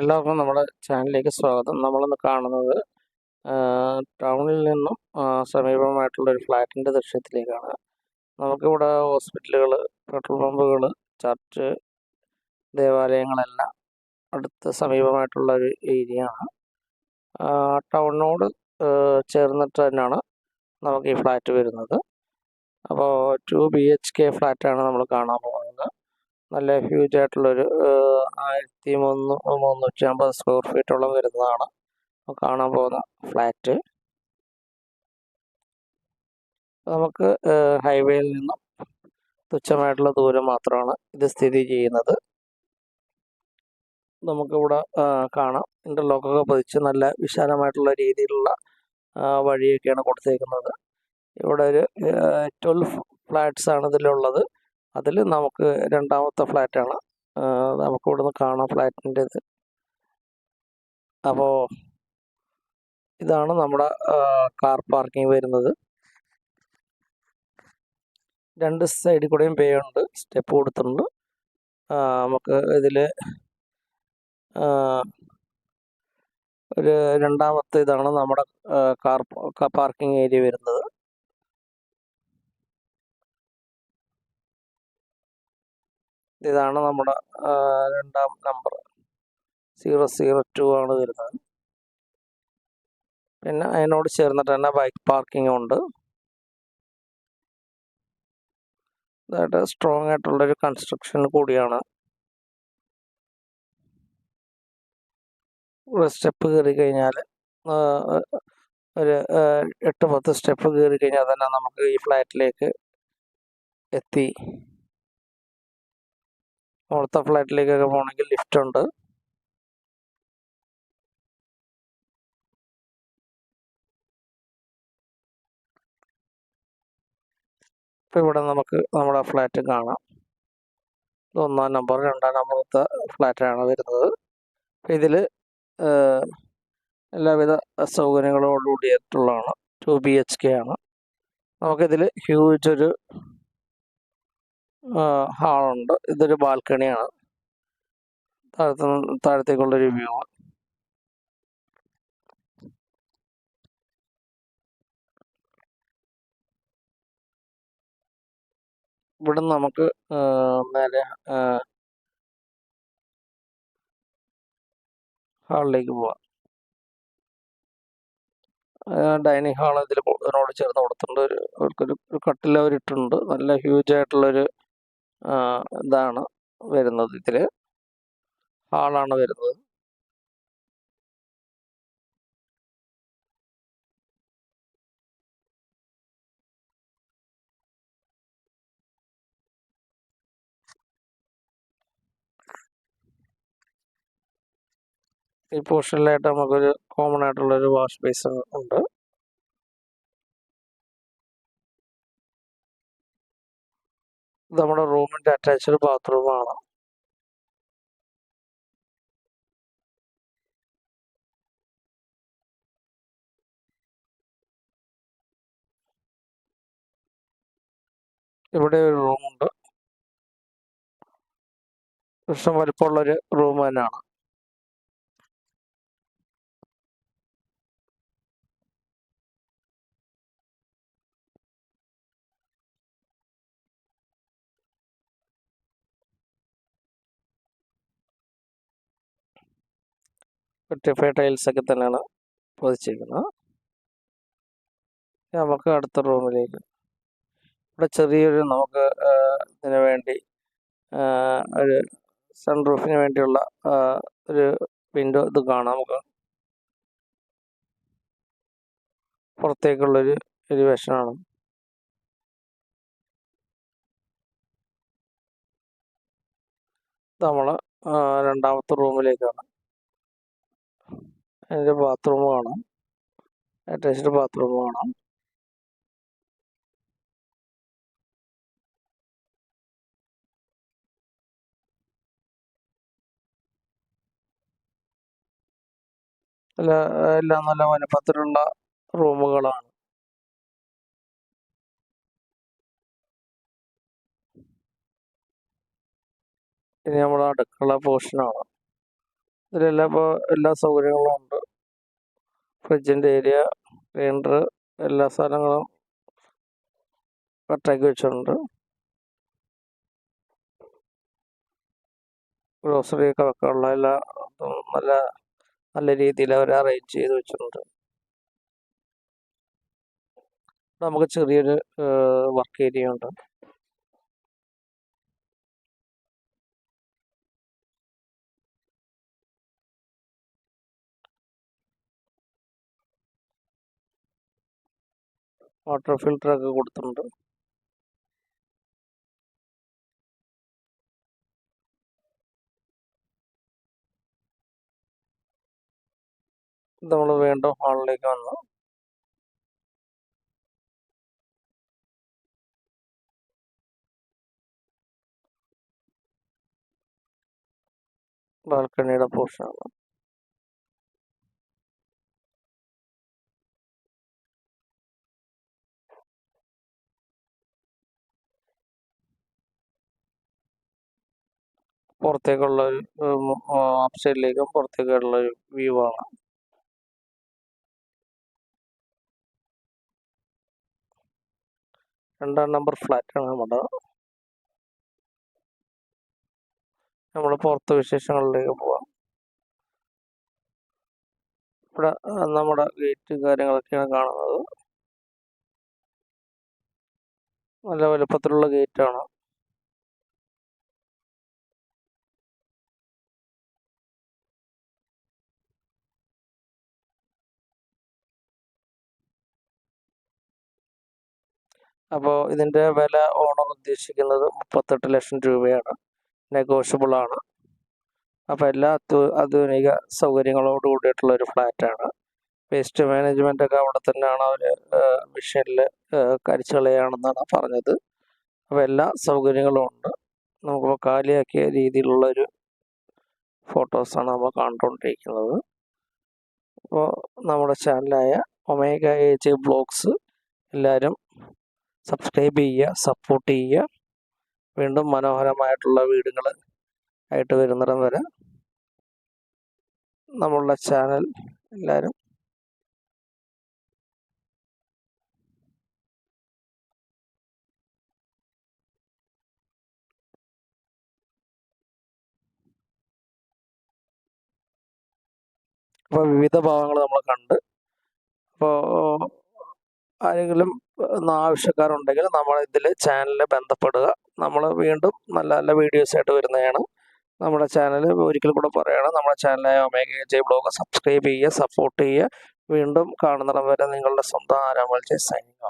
എല്ലാവർക്കും നമ്മുടെ ചാനലിലേക്ക് സ്വാഗതം. നമ്മളിന്ന് കാണുന്നത് ടൗണിൽ നിന്നും സമീപമായിട്ടുള്ള ഒരു ഫ്ലാറ്റിന്റെ ദൃശ്യത്തിലേക്കാണ്. നമുക്കിവിടെ ഹോസ്പിറ്റലുകൾ പെട്രോൾ പമ്പുകൾ ചർച്ച് ദേവാലയങ്ങളെല്ലാം അടുത്ത് സമീപമായിട്ടുള്ള ഒരു ഏരിയ ആണ് ടൗണിനോട് ചേർന്നിട്ട് തന്നെയാണ് നമുക്ക് ഈ ഫ്ലാറ്റ് വരുന്നത്. അപ്പോൾ ടു ബി എച്ച് കെ ഫ്ലാറ്റാണ് നമ്മൾ കാണാൻ പോകുന്നത്. നല്ല ഹ്യൂജ് ആയിട്ടുള്ളൊരു ആയിരത്തി മുന്നൂ മുന്നൂറ്റി അമ്പത് സ്ക്വയർ ഫീറ്റോളം വരുന്നതാണ്. കാണാൻ പോകുന്ന ഫ്ലാറ്റ് നമുക്ക് ഹൈവേയിൽ നിന്നും തുച്ഛമായിട്ടുള്ള ദൂരം മാത്രമാണ് ഇത് സ്ഥിതി ചെയ്യുന്നത്. നമുക്കിവിടെ കാണാം. ഇന്റർലോക്കൊക്കെ പതിച്ച് നല്ല വിശാലമായിട്ടുള്ള രീതിയിലുള്ള വഴിയൊക്കെയാണ് കൊടുത്തേക്കുന്നത്. ഇവിടെ ഒരു ട്വൽവ് ഫ്ലാറ്റ്സ് ആണ് ഇതിലുള്ളത്. അതിൽ നമുക്ക് രണ്ടാമത്തെ ഫ്ലാറ്റാണ്. നമുക്ക് ഇവിടെ നിന്ന് കാണാം ഫ്ലാറ്റിന്റെ ഇത്. അപ്പോൾ ഇതാണ് നമ്മുടെ കാർ പാർക്കിംഗ് വരുന്നത്. രണ്ട് സൈഡിൽ കൂടെയും പേ ഉണ്ട് സ്റ്റെപ്പ് കൊടുത്തിട്ടുണ്ട്. നമുക്ക് ഇതിൽ ഒരു രണ്ടാമത്തെ ഇതാണ് നമ്മുടെ കാർ പാർക്കിംഗ് ഏരിയ വരുന്നത്. ഇതാണ് നമ്മുടെ രണ്ടാം നമ്പർ സീറോ സീറോ ടു ആണ് വരുന്നത്. പിന്നെ അതിനോട് ചേർന്നിട്ട് തന്നെ ബൈക്ക് പാർക്കിംഗ് ഉണ്ട്. ഇതായിട്ട് സ്ട്രോങ് ആയിട്ടുള്ളൊരു കൺസ്ട്രക്ഷൻ കൂടിയാണ്. ഒരു സ്റ്റെപ്പ് കയറി കഴിഞ്ഞാൽ ഒരു എട്ട് പത്ത് സ്റ്റെപ്പ് കയറി കഴിഞ്ഞാൽ തന്നെ നമുക്ക് ഈ ഫ്ലാറ്റിലേക്ക് എത്തി. മുകളത്തെ ഫ്ലാറ്റിലേക്കൊക്കെ പോകണമെങ്കിൽ ലിഫ്റ്റ് ഉണ്ട്. ഇപ്പം ഇവിടെ നമുക്ക് നമ്മുടെ ഫ്ലാറ്റ് കാണാം. ഇത് ഒന്നാം നമ്പർ രണ്ടാം നമ്പറത്തെ ഫ്ലാറ്റാണ് വരുന്നത്. ഇതിൽ എല്ലാവിധ സൗകര്യങ്ങളോടുകൂടിയിട്ടുള്ളതാണ് ടു ബി എച്ച് കെ ആണ്. നമുക്കിതിൽ ഹ്യൂജ് ഒരു ഹാളുണ്ട്. ഇതൊരു ബാൽക്കണിയാണ്. താഴത്ത് താഴത്തേക്കുള്ളൊരു വ്യൂ. ഇവിടെ നമുക്ക് മേലെ ഹാളിലേക്ക് പോവാം. ഡൈനിങ് ഹാൾ ഇതിൽ ഇതിനോട് ചേർന്ന് കൊടുത്തിട്ടുണ്ട്. ഒരു ഒരു കട്ടിൽ അവരിട്ടുണ്ട്. നല്ല ഹ്യൂജ് ആയിട്ടുള്ളൊരു ഇതാണ് വരുന്നത് ഇതിൽ ഹാളാണ് വരുന്നത്. ഈ പോർഷനിലായിട്ട് നമുക്കൊരു കോമൺ ആയിട്ടുള്ളൊരു വാഷ് ബേസ് ഉണ്ട്. നമ്മുടെ റൂമിന്റെ അറ്റാച്ച്ഡ് ബാത്റൂമാണ്. ഇവിടെ ഒരു റൂമുണ്ട്. വലിപ്പമുള്ളൊരു റൂം തന്നെയാണ്. വെട്ടിഫൈ ടൈൽസ് ഒക്കെ തന്നെയാണ് പതിച്ചിരിക്കുന്നത്. നമുക്ക് അടുത്ത റൂമിലേക്ക് ഇവിടെ ചെറിയൊരു നമുക്ക് ഇതിന് വേണ്ടി ഒരു ഒരു സൺറൂഫിന് വേണ്ടിയുള്ള ഒരു വിൻഡോ ഇത് കാണാം നമുക്ക്. പുറത്തേക്കുള്ളൊരു ഒരു ഇത് നമ്മൾ രണ്ടാമത്തെ റൂമിലേക്കാണ് അതിന്റെ ബാത്റൂം കാണാം. അറ്റാച്ച്ഡ് ബാത്റൂം കാണാം. അല്ല എല്ലാം നല്ല വലുപ്പത്തിലുള്ള റൂമുകളാണ്. ഇനി നമ്മൾ അടുക്കള പോർഷനാണ് ഇതിലെല്ലാം എല്ലാ സൗകര്യങ്ങളും ഉണ്ട്. ഫ്രിഡ്ജിന്റെ ഏരിയ ഗ്രൈൻഡർ എല്ലാ സാധനങ്ങളും കട്ടാക്കി വെച്ചിട്ടുണ്ട്. ഗ്രോസറി ഒക്കെ വെക്കാനുള്ള എല്ലാ നല്ല നല്ല രീതിയിൽ അവർ അറേഞ്ച് ചെയ്ത് വെച്ചിട്ടുണ്ട്. നമുക്ക് ചെറിയൊരു വർക്ക് ഏരിയ ഉണ്ട്. വാട്ടർ ഫിൽറ്റർ ഒക്കെ കൊടുത്തിട്ടുണ്ട് നമ്മൾ വീണ്ടും ഹാളിലേക്ക് വന്നു ബാൽക്കണിയുടെ പോർഷനാണ് പുറത്തേക്കുള്ള ഒരു അപ്പ് സൈഡിലേക്കും പുറത്തേക്കുള്ള ഒരു വ്യൂ ആണ്. രണ്ടാം നമ്പർ ഫ്ലാറ്റാണ് നമ്മുടെ. നമ്മൾ പുറത്ത് വിശേഷങ്ങളിലേക്ക് പോവാം. ഇവിടെ നമ്മുടെ ഗേറ്റ് കാര്യങ്ങളൊക്കെയാണ് കാണുന്നത്. നല്ല വലുപ്പത്തിലുള്ള ഗേറ്റാണ് അപ്പോൾ ഇതിന്റെ വില ഓണർ ഉദ്ദേശിക്കുന്നത് മുപ്പത്തെട്ട് ലക്ഷം രൂപയാണ്. നെഗോഷ്യബിൾ ആണ്. അപ്പോൾ എല്ലാ ആധുനിക സൗകര്യങ്ങളോട് കൂടിയിട്ടുള്ള ഒരു ഫ്ലാറ്റാണ് വേസ്റ്റ് മാനേജ്മെന്റ് ഒക്കെ അവിടെ തന്നെയാണ് അവർ മിഷനിൽ കരിച്ചു പറഞ്ഞത്. അപ്പോൾ എല്ലാ സൗകര്യങ്ങളും ഉണ്ട്. നമുക്കിപ്പോൾ കാലിയാക്കിയ രീതിയിലുള്ള ഒരു ഫോട്ടോസാണ് നമ്മൾ കണ്ടുകൊണ്ടിരിക്കുന്നത് അപ്പോൾ നമ്മുടെ ചാനലായ ഒമേഗ എ ജെ ബ്ലോഗ്സ് എല്ലാവരും സബ്സ്ക്രൈബ് ചെയ്യുക സപ്പോർട്ട് ചെയ്യുക. വീണ്ടും മനോഹരമായിട്ടുള്ള വീടുകൾ ആയിട്ട് വരുന്നിടം വരെ നമ്മളുടെ ചാനൽ എല്ലാവരും അപ്പോൾ വിവിധ ഭാവങ്ങൾ നമ്മൾ കണ്ട്. അപ്പോൾ ആരെങ്കിലും ആവശ്യക്കാരുണ്ടെങ്കിൽ നമ്മൾ ഇതിൽ ചാനലിൽ ബന്ധപ്പെടുക. നമ്മൾ വീണ്ടും നല്ല നല്ല വീഡിയോസ് ആയിട്ട് വരുന്നതാണ്. നമ്മുടെ ചാനൽ ഒരിക്കൽ കൂടെ പറയണം നമ്മുടെ ചാനലായ ഒമേഗ ജെ ബ്ലോഗ് സബ്സ്ക്രൈബ് ചെയ്യുക സപ്പോർട്ട് ചെയ്യുക. വീണ്ടും കാണുന്നിടം വരെ നിങ്ങളുടെ സ്വന്തം ആരാമൽ ജെ സൈനിങ്